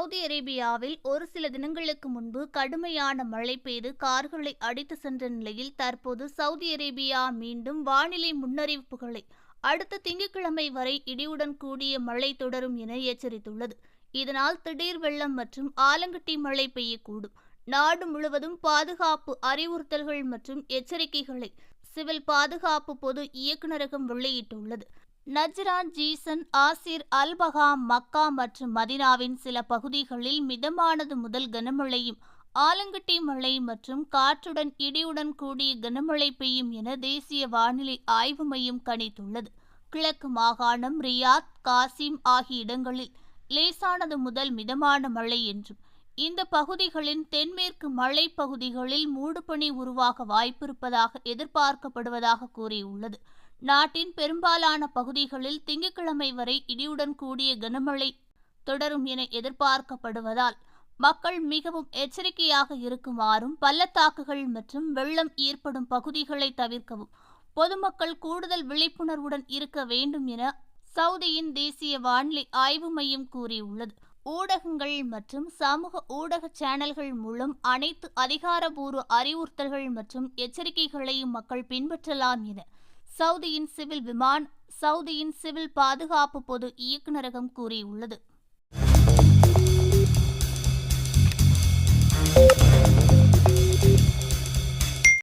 Saudi அரேபியாவில் ஒரு சில தினங்களுக்கு முன்பு கடுமையான மழை பெய்து கார்களை அடித்து சென்ற நிலையில் தற்போது சவுதி அரேபியா மீண்டும் வானிலை முன்னறிவிப்புகளை அடுத்த திங்கட்கிழமை வரை இடியுடன் கூடிய மழை தொடரும் என எச்சரித்துள்ளது. இதனால் திடீர் வெள்ளம் மற்றும் ஆலங்கட்டி மழை பெய்யக்கூடும். நாடு முழுவதும் பாதுகாப்பு அறிவுறுத்தல்கள் மற்றும் எச்சரிக்கைகளை சிவில் பாதுகாப்பு பொது இயக்குநரகம் வெளியிட்டுள்ளது. நஜ்ரான் ஜீசன் ஆசிர் அல்பகா மக்கா மற்றும் மதினாவின் சில பகுதிகளில் மிதமானது முதல் கனமழையும் ஆலங்கட்டி மழை மற்றும் காற்றுடன் இடியுடன் கூடிய கனமழை பெய்யும் என தேசிய வானிலை ஆய்வு மையம் கணித்துள்ளது. கிழக்கு மாகாணம் ரியாத் காசிம் ஆகிய இடங்களில் லேசானது முதல் மிதமான மழை என்றும் இந்த பகுதிகளின் தென்மேற்கு மலை பகுதிகளில் மூடுபனி உருவாக வாய்ப்பிருப்பதாக எதிர்பார்க்கப்படுவதாக கூறியுள்ளது. நாட்டின் பெரும்பாலான பகுதிகளில் திங்கட்கிழமை வரை இடியுடன் கூடிய கனமழை தொடரும் என எதிர்பார்க்கப்படுவதால் மக்கள் மிகவும் எச்சரிக்கையாக இருக்குமாறும் பள்ளத்தாக்குகள் மற்றும் வெள்ளம் ஏற்படும் பகுதிகளை தவிர்க்கவும் பொதுமக்கள் கூடுதல் விழிப்புணர்வுடன் இருக்க வேண்டும் என சவுதியின் தேசிய வானிலை ஆய்வு மையம் கூறியுள்ளது. ஊடகங்கள் மற்றும் சமூக ஊடக சேனல்கள் மூலம் அனைத்து அதிகாரபூர்வ அறிவுறுத்தல்கள் மற்றும் எச்சரிக்கைகளையும் மக்கள் பின்பற்றலாம் என சவுதியின் சிவில் விமான் சவுதியின் சிவில் பாதுகாப்பு பொது இயக்குநரகம் கூறியுள்ளது.